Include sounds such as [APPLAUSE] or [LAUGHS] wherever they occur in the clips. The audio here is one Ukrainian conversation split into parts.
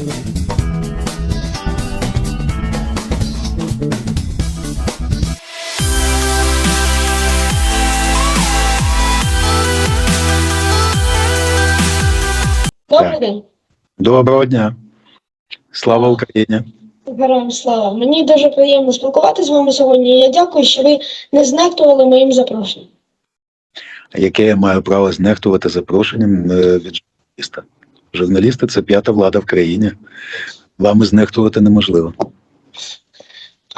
Добрий день. Доброго дня. Слава Україні. Героям слава. Мені дуже приємно спілкуватися з вами сьогодні. Я дякую, що ви не знехтували моїм запрошенням. Яке я маю право знехтувати запрошенням е, від журналіста? Журналісти це п'ята влада в країні. Вами знехтувати неможливо.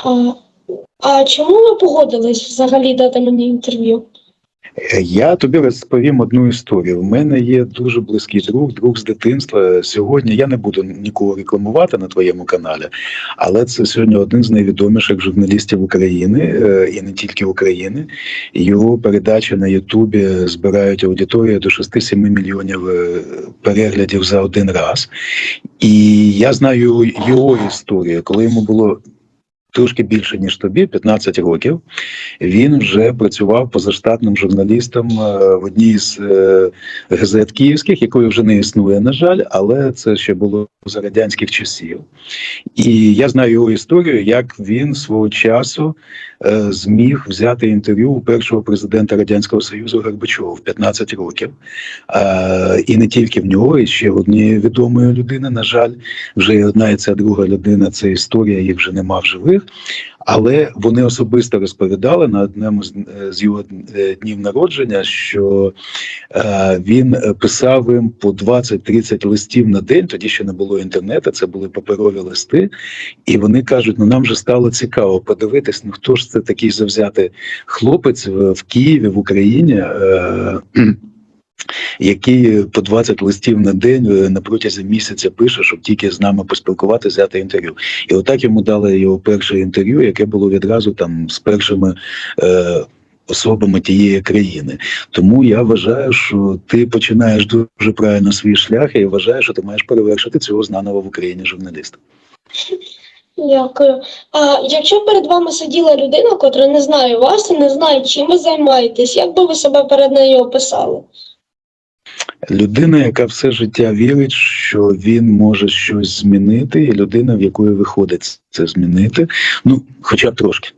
А, а чому ви погодились взагалі дати мені інтерв'ю? Я тобі розповім одну історію. У мене є дуже близький друг, друг з дитинства. Сьогодні я не буду нікого рекламувати на твоєму каналі, але це сьогодні один з найвідоміших журналістів України е, і не тільки України. Його передачі на Ютубі збирають аудиторію до 6-7 мільйонів е, переглядів за один раз. І я знаю його історію, коли йому було. Трошки більше ніж тобі, 15 років. Він вже працював позаштатним журналістом е, в одній з е, газет київських, якої вже не існує, на жаль, але це ще було за радянських часів. І я знаю його історію, як він свого часу е, зміг взяти інтерв'ю у першого президента радянського союзу Горбачова в 15 років. І не тільки в нього, і ще в однієї відомої людини. На жаль, вже і одна і ця друга людина. Це історія, їх вже нема в живих. Але вони особисто розповідали на одному з, е, його е, днів народження, що е, він писав їм по 20-30 листів на день. Тоді ще не було інтернету, це були паперові листи. І вони кажуть: ну нам вже стало цікаво подивитись, ну хто ж це такий завзятий хлопець в Києві, в Україні. Який по 20 листів на день е, на протязі місяця пише, щоб тільки з нами поспілкуватися, взяти інтерв'ю. І отак йому дали його перше інтерв'ю, яке було відразу там з першими. Е, Особами тієї країни, тому я вважаю, що ти починаєш дуже правильно свій шлях, і я вважаю, що ти маєш перевершити цього знаного в Україні журналіста. Дякую. А якщо перед вами сиділа людина, котра не знає вас і не знає, чим ви займаєтесь, як би ви себе перед нею описали? Людина, яка все життя вірить, що він може щось змінити, і людина, в якої виходить це змінити, ну хоча б трошки.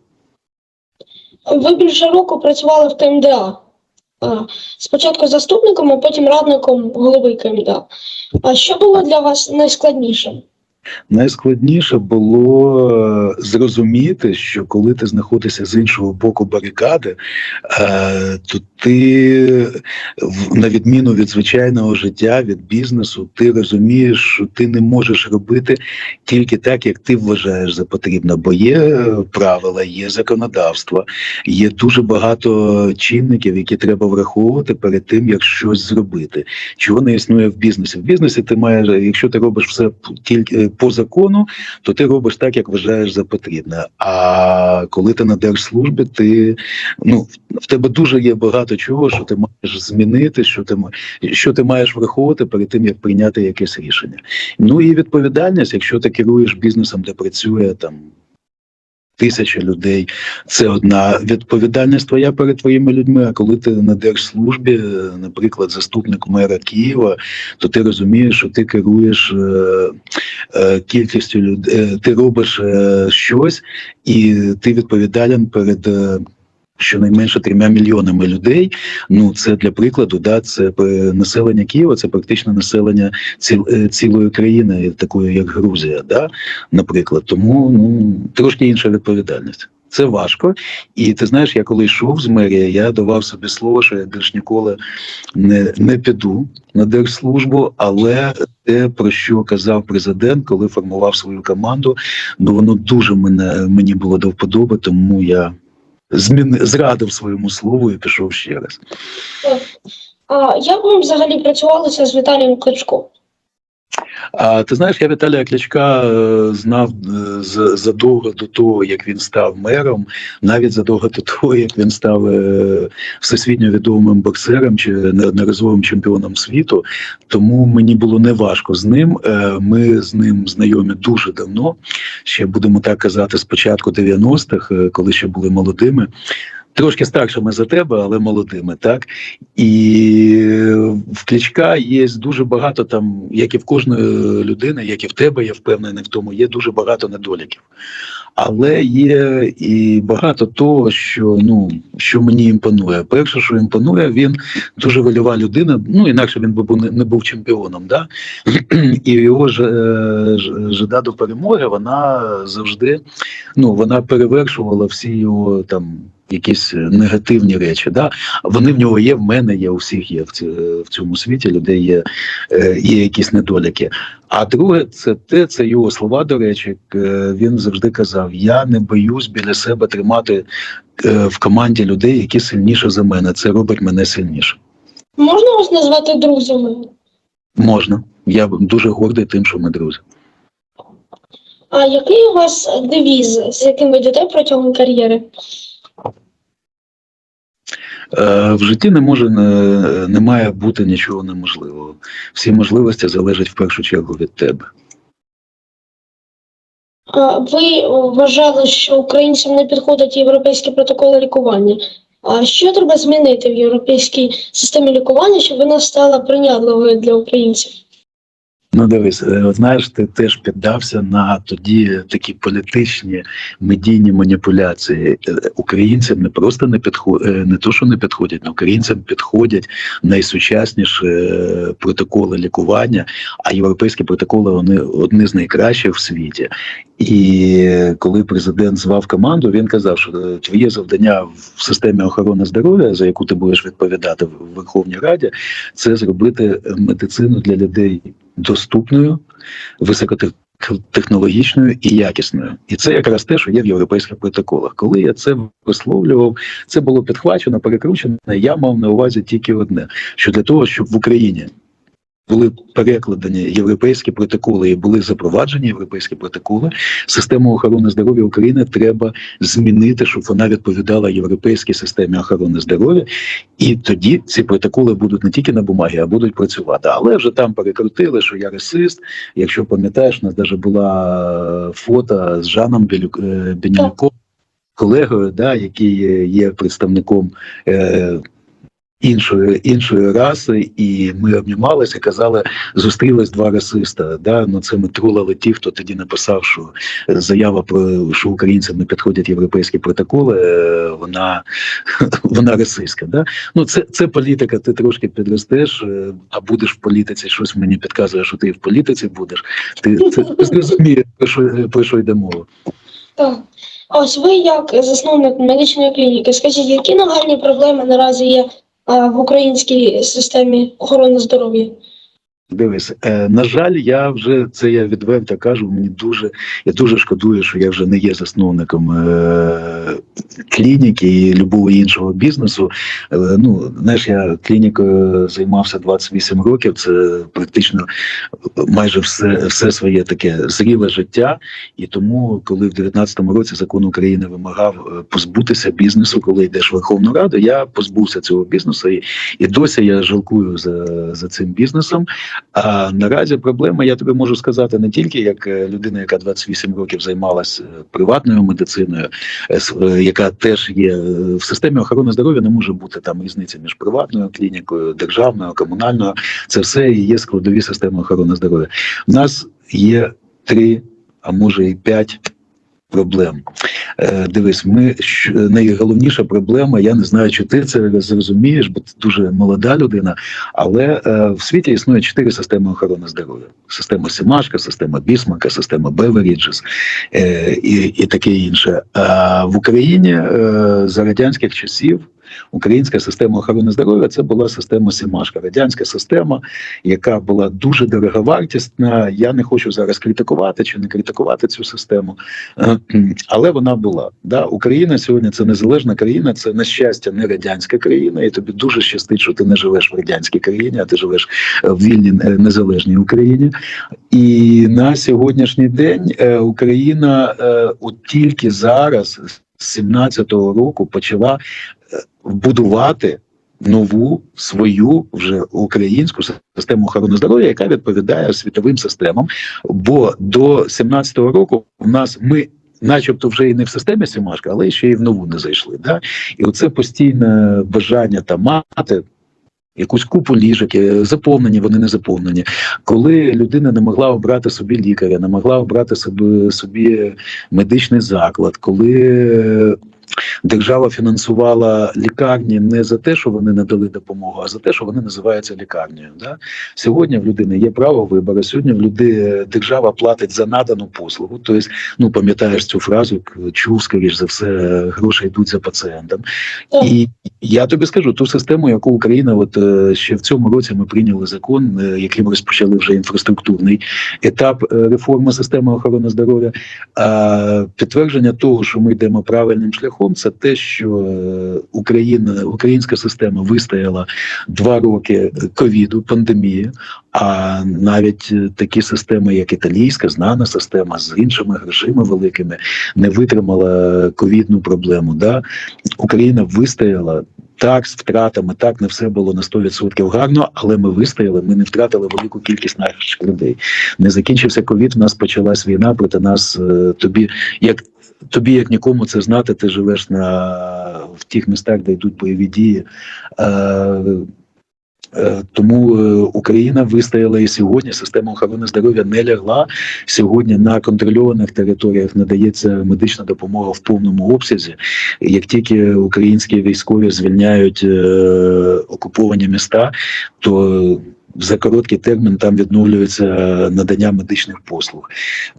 Ви більше року працювали в КМДА. Спочатку заступником, а потім радником голови КМДА. А що було для вас найскладнішим? Найскладніше було е, зрозуміти, що коли ти знаходишся з іншого боку барикади, е, то ти, на відміну від звичайного життя, від бізнесу, ти розумієш, що ти не можеш робити тільки так, як ти вважаєш за потрібне, бо є е, правила, є законодавство, є дуже багато чинників, які треба враховувати перед тим, як щось зробити. Чого не існує в бізнесі? В бізнесі ти маєш, якщо ти робиш все тільки по закону, то ти робиш так, як вважаєш за потрібне. А коли ти на держслужбі, ти ну в тебе дуже є багато чого, що ти маєш змінити, що ти що ти маєш враховувати перед тим, як прийняти якесь рішення. Ну і відповідальність, якщо ти керуєш бізнесом, де працює там. Тисяча людей це одна відповідальність твоя перед твоїми людьми. А коли ти на держслужбі, наприклад, заступник мера Києва, то ти розумієш, що ти керуєш е, е, кількістю людей, ти робиш е, щось, і ти відповідален перед. Щонайменше трьома мільйонами людей. Ну це для прикладу, да, це е, населення Києва, це практично населення ціл, е, цілої країни, такої як Грузія, да, наприклад. Тому ну трошки інша відповідальність. Це важко. І ти знаєш, я коли йшов з мерії, я давав собі слово, що я більш ніколи не, не піду на держслужбу, але те, про що казав президент, коли формував свою команду, ну воно дуже мене мені було до вподоби, тому я зміни зрадив своєму слову і пішов ще раз. А як вам взагалі працювалося з Віталієм Кличко? А ти знаєш, я Віталія Кличка е, знав е, задовго до того, як він став мером, навіть задовго до того, як він став е, всесвітньо відомим боксером чи неодноразовим чемпіоном світу. Тому мені було неважко з ним. Ми з ним знайомі дуже давно. Ще будемо так казати, з початку 90-х, е, коли ще були молодими. Трошки старшими за тебе, але молодими, так і в Кличка є дуже багато там, як і в кожної людини, як і в тебе, я впевнений в тому, є дуже багато недоліків. Але є і багато того, що ну що мені імпонує. Перше, що імпонує, він дуже вольова людина. Ну інакше він би не, був чемпіоном. Да? І його е, ж- жада до перемоги, вона завжди ну вона перевершувала всі його там. Якісь негативні речі, да вони в нього є, в мене є, у всіх є в, в цьому світі. Людей є, е, є якісь недоліки. А друге, це те, це його слова. До речі, е, він завжди казав: Я не боюсь біля себе тримати е, в команді людей, які сильніші за мене. Це робить мене сильніше. Можна вас назвати друзями? Можна. Я дуже гордий тим, що ми друзі. А який у вас девіз, з яким ви йдете протягом кар'єри? Е, В житті не може не, має бути нічого неможливого. Всі можливості залежать в першу чергу від тебе. Ви вважали, що українцям не підходять європейські протоколи лікування. А що треба змінити в європейській системі лікування, щоб вона стала прийнятливою для українців? Ну, дивись, е, знаєш, ти теж піддався на тоді такі політичні медійні маніпуляції. Е, Українцям не просто не підходять, не то, що не підходять, але українцям підходять найсучасніші е, протоколи лікування, а європейські протоколи вони одні з найкращих в світі. І коли президент звав команду, він казав, що е, твоє завдання в системі охорони здоров'я, за яку ти будеш відповідати в Верховній Раді, це зробити медицину для людей доступною, високотехнологічною і якісною. І це якраз те, що є в європейських протоколах. Коли я це висловлював, це було підхвачено, перекручено. Я мав на увазі тільки одне: що для того, щоб в Україні були перекладені європейські протоколи і були запроваджені європейські протоколи, систему охорони здоров'я України треба змінити, щоб вона відповідала європейській системі охорони здоров'я. І тоді ці протоколи будуть не тільки на бумагі, а будуть працювати. Але вже там перекрутили, що я расист. Якщо пам'ятаєш, у нас навіть була фото з Жаном Білюк, е, колегою, да, який є- є представником. Е, Іншої іншої раси, і ми обнімалися, казали, зустрілись два расиста. Да? Ну це ми тролили ті, хто тоді написав, що заява про що українцям не підходять європейські протоколи. е, Вона [LAUGHS] вона расистська. Да? Ну це, це політика. Ти трошки підростеш, е, а будеш в політиці. Щось мені підказує, що ти в політиці будеш. Ти це зрозумієш про що про що йде мова. Так. Ось ви, як засновник медичної клініки, скажіть, які нагальні проблеми наразі є в українській системі охорони здоров'я? Дивись, е, на жаль, я вже це я відверто кажу. Мені дуже я дуже шкодую, що я вже не є засновником е, клініки і любого іншого бізнесу. Е, ну знаєш, я клінікою займався 28 років. Це практично майже все, все своє таке зріле життя. І тому, коли в 19-му році закон України вимагав е, позбутися бізнесу, коли йдеш в Верховну Раду, я позбувся цього бізнесу, і, і досі я жалкую за, за цим бізнесом. А наразі проблема, я тобі можу сказати, не тільки як е, людина, яка 28 років займалася приватною медициною, е, е, яка теж є е, в системі охорони здоров'я, не може бути там різниця між приватною клінікою, державною, комунальною. Це все є складові системи охорони здоров'я. У нас є три, а може і п'ять. Проблем Е, дивись, ми найголовніша проблема. Я не знаю, чи ти це зрозумієш, бо ти дуже молода людина. Але е, в світі існує чотири системи охорони здоров'я: система Сімашка, система Бісмака, система Беверіджес е, і, таке інше. А в Україні за радянських часів. Українська система охорони здоров'я це була система Сімашка, радянська система, яка була дуже дороговартісна. Я не хочу зараз критикувати чи не критикувати цю систему, [CLEARS THROAT] але вона була. Да? Україна сьогодні це незалежна країна, це на щастя не радянська країна, і тобі дуже щастить, що ти не живеш в радянській країні, а ти живеш в вільній е, незалежній Україні. І на сьогоднішній день е, Україна е, от тільки зараз, з 17-го року, почала будувати. Нову свою вже українську систему охорони здоров'я, яка відповідає світовим системам. Бо до 17-го року в нас ми начебто, вже і не в системі Сімашка, але ще й в нову не зайшли. Да? І оце постійне бажання там мати. Якусь купу ліжок, е, заповнені, вони не заповнені. Коли людина не могла обрати собі лікаря, не могла обрати собі, собі медичний заклад, коли держава фінансувала лікарні не за те, що вони надали допомогу, а за те, що вони називаються лікарнею. Да? Сьогодні в людини є право вибору. Сьогодні в люди держава платить за надану послугу. Тобто, ну пам'ятаєш цю фразу, чув, скоріш за все, гроші йдуть за пацієнтом. І я тобі скажу ту систему, яку Україна, от е, ще в цьому році ми прийняли закон, е, яким розпочали вже інфраструктурний етап е, реформи системи охорони здоров'я. А підтвердження того, що ми йдемо правильним шляхом, це те, що е, Україна, українська система вистояла два роки ковіду, пандемії. А навіть е, такі системи, як італійська, знана система з іншими грошима великими, не витримала ковідну проблему. Да? Україна вистояла. Так, з втратами, так не все було на 100% гарно, але ми вистояли. Ми не втратили велику кількість наших людей. Не закінчився ковід. У нас почалась війна проти нас. е, Тобі як тобі, як нікому це знати, ти живеш на в тих містах, де йдуть бойові дії. Е, Е, Тому е, Україна вистояла і сьогодні. Система охорони здоров'я не лягла. Сьогодні на контрольованих територіях надається медична допомога в повному обсязі. Як тільки українські військові звільняють е, окуповані міста, то за короткий термін там відновлюється надання медичних послуг.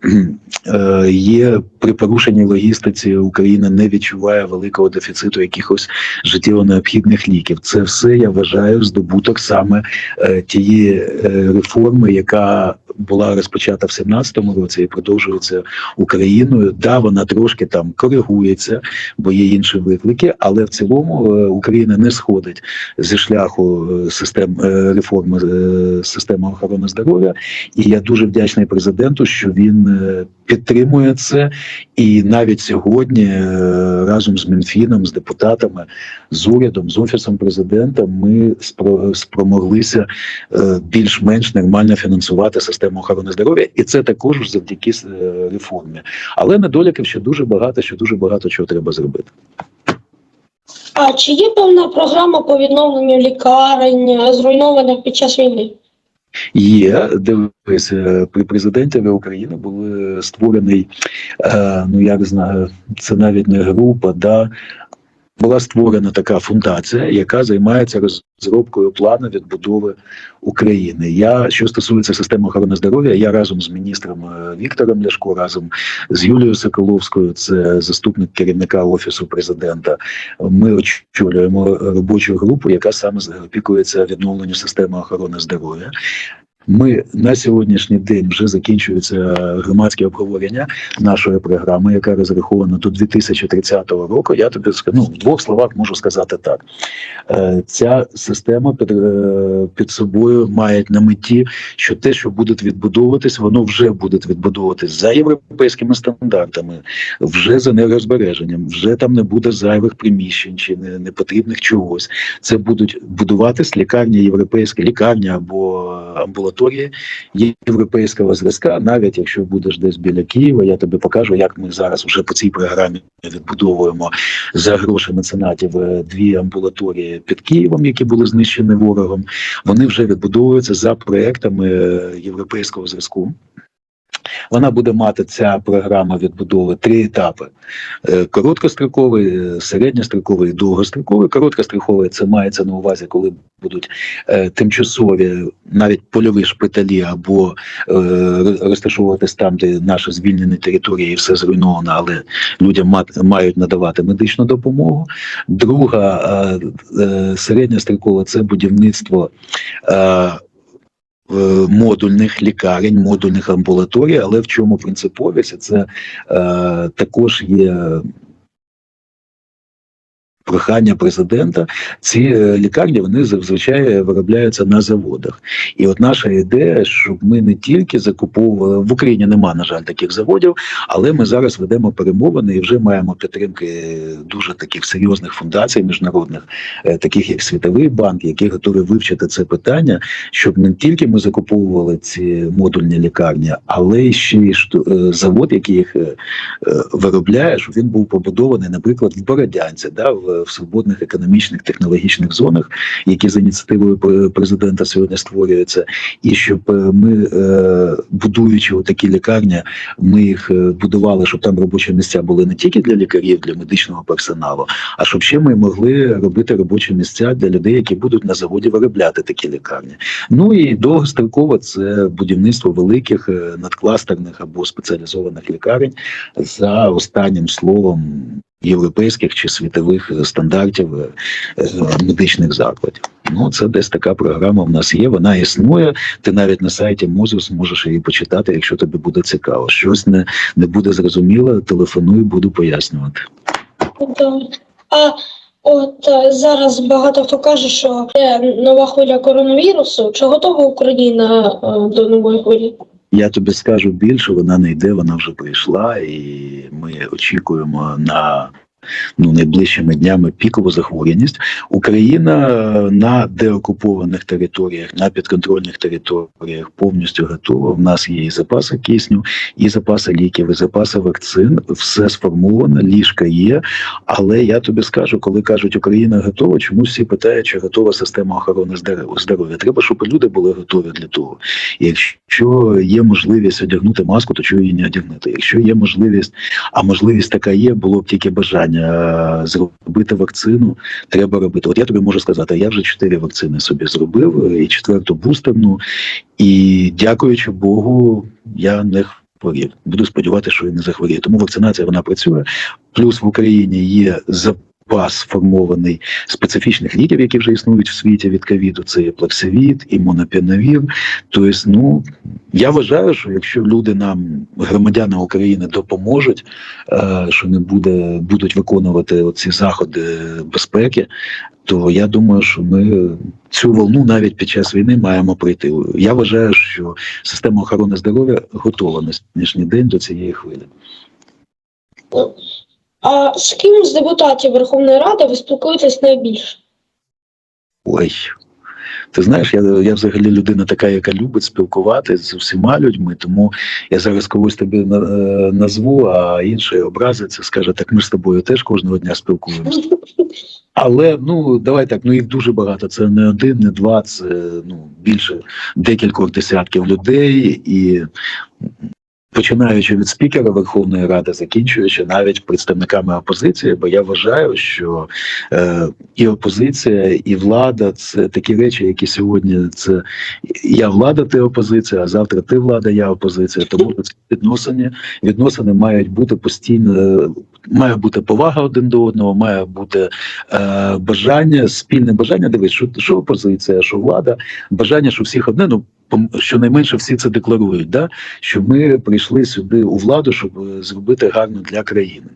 [CLEARS THROAT] Е, Є при порушенні логістиці Україна не відчуває великого дефіциту якихось життєво необхідних ліків. Це все я вважаю здобуток саме е, тієї е, реформи, яка була розпочата в 17-му році і продовжується Україною. Да, вона трошки там коригується, бо є інші виклики, але в цілому е, Україна не сходить зі шляху е, систем е, реформи системи охорони здоров'я. І я дуже вдячний президенту, що він підтримує це. І навіть сьогодні разом з Мінфіном, з депутатами, з урядом, з офісом президента, ми спро- спромоглися більш-менш нормально фінансувати систему охорони здоров'я, і це також завдяки е, реформі. Але недоліків ще дуже багато, ще дуже багато чого треба зробити. А чи є певна програма по відновленню лікарень, зруйнованих під час війни? Є дивись, е, при президентові України створений, е, ну як знаю, це навіть не група, да. Була створена така фундація, яка займається розробкою плану відбудови України. Я що стосується системи охорони здоров'я, я разом з міністром е, Віктором Ляшко, разом з Юлією Соколовською, це заступник керівника офісу президента. Ми очолюємо робочу групу, яка саме опікується відновленню системи охорони здоров'я. Ми на сьогоднішній день вже закінчується громадське обговорення нашої програми, яка розрахована до 2030 року. Я тобі скажу, ну, в двох словах можу сказати так: Е, ця система під, е, під собою має на меті, що те, що буде відбудовуватись, воно вже буде відбудовуватись за європейськими стандартами, вже за енергозбереженням, вже там не буде зайвих приміщень чи не, непотрібних чогось. Це будуть будуватись лікарні європейські лікарні або амбулаторії європейського зразка. Навіть якщо будеш десь біля Києва, я тобі покажу, як ми зараз вже по цій програмі відбудовуємо за гроші меценатів е, дві амбулаторії під Києвом, які були знищені ворогом. Вони вже відбудовуються за проектами е, європейського зразку. Вона буде мати ця програма відбудови три етапи: Е, короткостроковий, е, середньостроковий і довгостроковий. Короткостроковий це мається на увазі, коли будуть е, тимчасові навіть польові шпиталі або розташовуватись там, де наші звільнені території, і все зруйновано, але людям мають надавати медичну допомогу. Друга середньострокова це будівництво. Е, Модульних лікарень, модульних амбулаторій, але в чому принциповість? Це е, також є прохання президента, ці е, лікарні вони зазвичай виробляються на заводах. І от наша ідея, щоб ми не тільки закуповували в Україні, нема на жаль таких заводів, але ми зараз ведемо перемовини і вже маємо підтримки дуже таких серйозних фундацій міжнародних, е, таких як Світовий банк, які готові вивчити це питання, щоб не тільки ми закуповували ці модульні лікарні, але ще й е, завод, який їх виробляє, щоб він був побудований, наприклад, в Бородянці, да, в, в свободних економічних технологічних зонах, які за ініціативою президента сьогодні створюються, і щоб е, ми, е, будуючи такі лікарні, ми їх е, будували, щоб там робочі місця були не тільки для лікарів, для медичного персоналу, а щоб ще ми могли робити робочі місця для людей, які будуть на заводі виробляти такі лікарні. Ну і довгостроково це будівництво великих надкластерних або спеціалізованих лікарень за останнім словом європейських чи світових стандартів е, е, медичних закладів. Ну, це десь така програма в нас є. Вона існує. Ти навіть на сайті МОЗу зможеш її почитати, якщо тобі буде цікаво. Щось не, не буде зрозуміло, телефонуй, буду пояснювати. А от е, зараз багато хто каже, що є нова хвиля коронавірусу. Чи готова Україна до нової хвилі? Я тобі скажу більше, вона не йде, вона вже прийшла, і ми очікуємо на ну найближчими днями пікову захворюваність. Україна е, на деокупованих територіях, на підконтрольних територіях повністю готова. В нас є і запаси кисню, і запаси ліків, і запаси вакцин. Все сформовано, ліжка є. Але я тобі скажу, коли кажуть Україна готова, чомусь всі питають, чи готова система охорони здоров'я. Треба, щоб люди були готові для того. І Якщо є можливість одягнути маску, то чого її не одягнути? Якщо є можливість, а можливість така є, було б тільки бажання зробити вакцину, треба робити. От я тобі можу сказати, я вже чотири вакцини собі зробив, і четверту бустерну, і дякуючи Богу, я не хворів. Буду сподіватися, що я не захворію. Тому вакцинація вона працює. Плюс в Україні є запас сформований специфічних ліків, які вже існують в світі від ковіду. Це і плаксивіт, і монопінавір. Тобто, ну я вважаю, що якщо люди нам, громадяни України, допоможуть, е, що не буде будуть виконувати ці заходи безпеки, то я думаю, що ми цю волну навіть під час війни маємо пройти. Я вважаю, що система охорони здоров'я готова на сьогоднішній день до цієї хвилі. А з ким з депутатів Верховної Ради ви спілкуєтесь найбільше? Ой. Ти знаєш, я, я взагалі людина така, яка любить спілкуватися з усіма людьми, тому я зараз когось тобі на- е, назву, а інший образиться, скаже, так ми з тобою теж кожного дня спілкуємося. Але ну давай так, ну їх дуже багато. Це не один, не два, це ну більше декількох десятків людей, і починаючи від спікера Верховної Ради, закінчуючи навіть представниками опозиції, бо я вважаю, що е, і опозиція, і влада це такі речі, які сьогодні це я влада, ти опозиція, а завтра ти влада, я опозиція. Тому ці відносини відносини мають бути постійно. Має бути повага один до одного, має бути е, бажання, спільне бажання. Дивись, що, що опозиція, що влада, бажання, що всіх одне. Ну щонайменше всі це декларують. Да? Що ми прийшли сюди у владу, щоб зробити гарно для країни.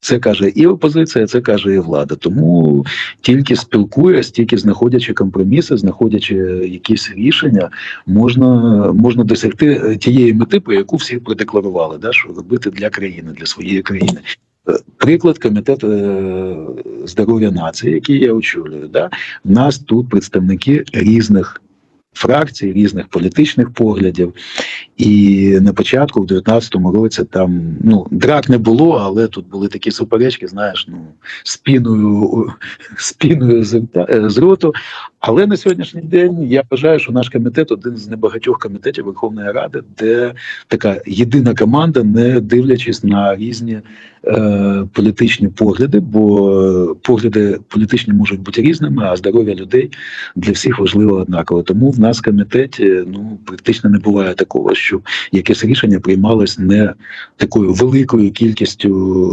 Це каже і опозиція, це каже і влада. Тому тільки спілкуясь, тільки знаходячи компроміси, знаходячи якісь рішення, можна, можна досягти тієї мети, про яку всі продекларували, да, що робити для країни, для своєї країни. Приклад комітет е, здоров'я нації, який я очолюю. Да? В нас тут представники різних фракцій, різних політичних поглядів. І на початку, в 19-му році, там ну драк не було, але тут були такі суперечки, знаєш, ну спіною, спіною з, е, з роту. Але на сьогоднішній день я вважаю, що наш комітет один з небагатьох комітетів Верховної Ради, де така єдина команда, не дивлячись на різні політичні погляди, бо погляди політичні можуть бути різними, а здоров'я людей для всіх важливо однаково. Тому в нас в комітеті ну практично не буває такого, щоб якесь рішення приймалось не такою великою кількістю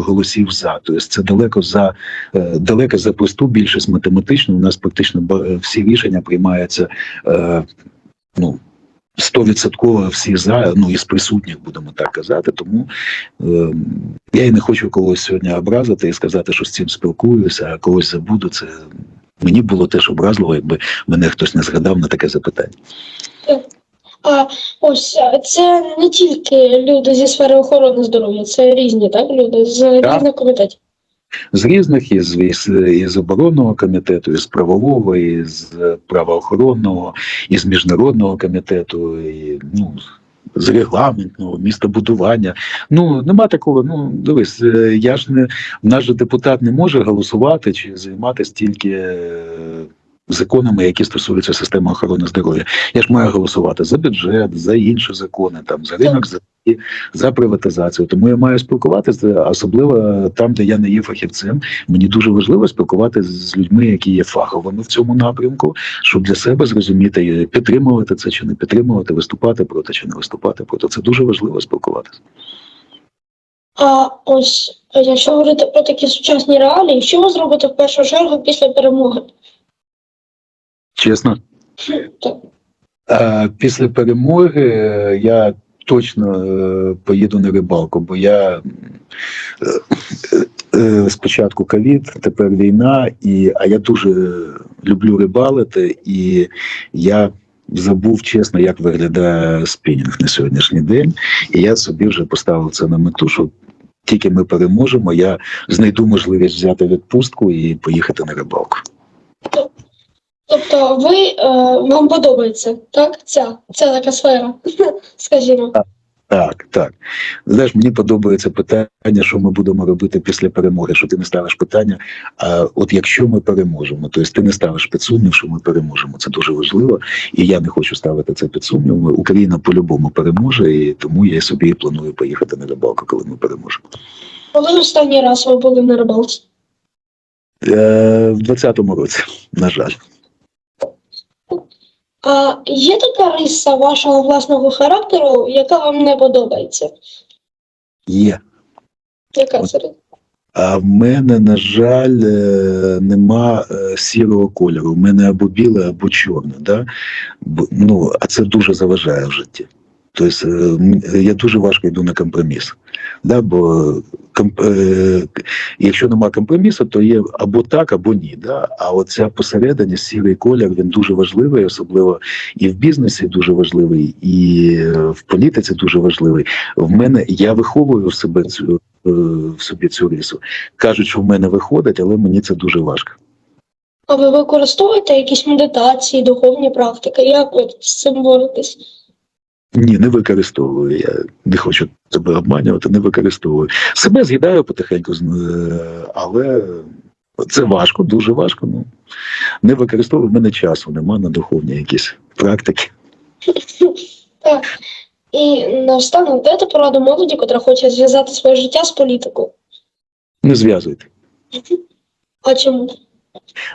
голосів за. Тобто це далеко за е, далеко за просту більшість математичну. У нас практично всі рішення приймаються. Е, ну, стовідсотково всі за, ну із присутніх будемо так казати. Тому е, я і не хочу когось сьогодні образити і сказати, що з цим спілкуюся, а когось забуду. Це мені було теж образливо, якби мене хтось не згадав на таке запитання. А ось це не тільки люди зі сфери охорони здоров'я, це різні, так, люди з різних комітетів. З різних із, із, із оборонного комітету, із правового, із правоохоронного, із міжнародного комітету, і, ну, з регламентного, містобудування. Ну нема такого. Ну дивись, е, я ж не наш же депутат не може голосувати чи займатися тільки. Законами, які стосуються системи охорони здоров'я, я ж маю голосувати за бюджет, за інші закони, там за ринок землі, за приватизацію. Тому я маю спілкуватися, особливо там, де я не є фахівцем. Мені дуже важливо спілкуватися з людьми, які є фаховими в цьому напрямку, щоб для себе зрозуміти, підтримувати це чи не підтримувати, виступати проти чи не виступати проти. Це дуже важливо спілкуватися. А ось якщо говорити про такі сучасні реалії, що ви зробите в першу чергу після перемоги? Чесно, після перемоги е, я точно е, поїду на рибалку, бо я е, спочатку ковід, тепер війна, і, а я дуже люблю рибалити, і я забув чесно, як виглядає спінінг на сьогоднішній день. І я собі вже поставив це на мету, що тільки ми переможемо, я знайду можливість взяти відпустку і поїхати на рибалку. Тобто ви е, вам подобається, так? Ця, ця така сфера, [LAUGHS] скажімо. Так, так. Знаєш, мені подобається питання, що ми будемо робити після перемоги. Що ти не ставиш питання, а от якщо ми переможемо, тобто ти не ставиш під сумнів, що ми переможемо. Це дуже важливо, і я не хочу ставити це під сумнів. Україна по-любому переможе, і тому я собі і планую поїхати на рибалку, коли ми переможемо. Коли останній раз ви були на рибалці? Е, в 20-му році, на жаль. А є така риса вашого власного характеру, яка вам не подобається? Є. Яка це риса? А в мене, на жаль, е, нема е, сірого кольору. У мене або біле, або чорне. Да? Ну, а це дуже заважає в житті. Тобто е, я дуже важко йду на компроміс. Да? Бо комп, е, якщо нема компромісу, то є або так, або ні. Да? А оця посередині сірий колір він дуже важливий, особливо і в бізнесі дуже важливий, і е, в політиці дуже важливий. В мене я виховую в себе цю е, в собі цю рису. Кажуть, що в мене виходить, але мені це дуже важко. А ви використовуєте якісь медитації, духовні практики? Як ви з цим боретесь? Ні, не використовую. Я не хочу тебе обманювати, не використовую. Себе з'їдаю потихеньку, е, але це важко, дуже важко. Ну не використовую. В мене часу нема на духовні якісь практики. [LAUGHS] Так. І наостанок дайте пораду молоді, котра хоче зв'язати своє життя з політикою. Не зв'язуйте. А чому?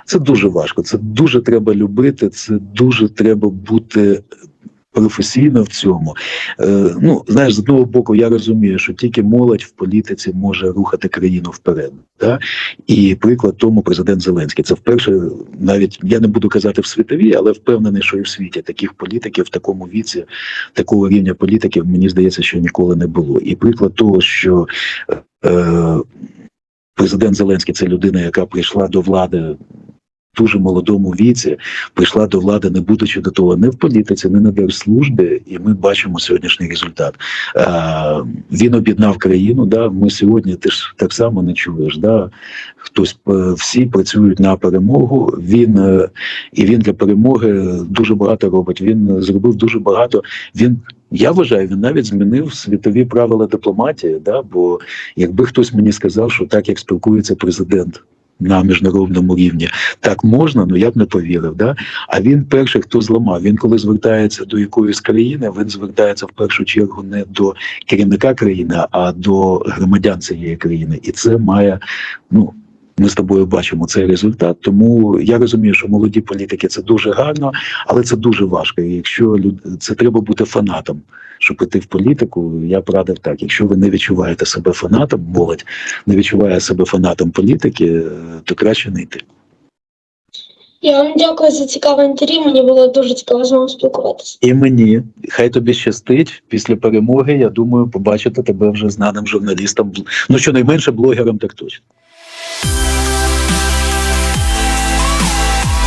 Це дуже важко. Це дуже треба любити. Це дуже треба бути професійно в цьому. Е, ну, знаєш, з одного боку, я розумію, що тільки молодь в політиці може рухати країну вперед. Да? І приклад тому президент Зеленський. Це вперше, навіть я не буду казати в світовій, але впевнений, що і в світі таких політиків в такому віці, такого рівня політиків, мені здається, що ніколи не було. І приклад того, що е, президент Зеленський це людина, яка прийшла до влади. Дуже молодому віці прийшла до влади, не будучи до того не в політиці, не на держслужбі, і ми бачимо сьогоднішній результат. Е, він об'єднав країну. Да, ми сьогодні ти ж так само не чуєш. Да, хтось е, всі працюють на перемогу. Він е, і він для перемоги дуже багато робить. Він зробив дуже багато. Він я вважаю, він навіть змінив світові правила дипломатії. Да, бо якби хтось мені сказав, що так як спілкується президент. На міжнародному рівні так можна, ну я б не повірив. Да? А він перший, хто зламав. Він коли звертається до якоїсь країни, він звертається в першу чергу не до керівника країни, а до громадян цієї країни. І це має ну. Ми з тобою бачимо цей результат, тому я розумію, що молоді політики це дуже гарно, але це дуже важко. Якщо люд... це треба бути фанатом, щоб піти в політику, я б радив так. Якщо ви не відчуваєте себе фанатом, молодь не відчуває себе фанатом політики, то краще не йти. Я вам дякую за цікаве інтерв'ю. Мені було дуже цікаво з вами спілкуватися. І мені хай тобі щастить після перемоги. Я думаю, побачити тебе вже знаним журналістом. Ну щонайменше блогером, так точно.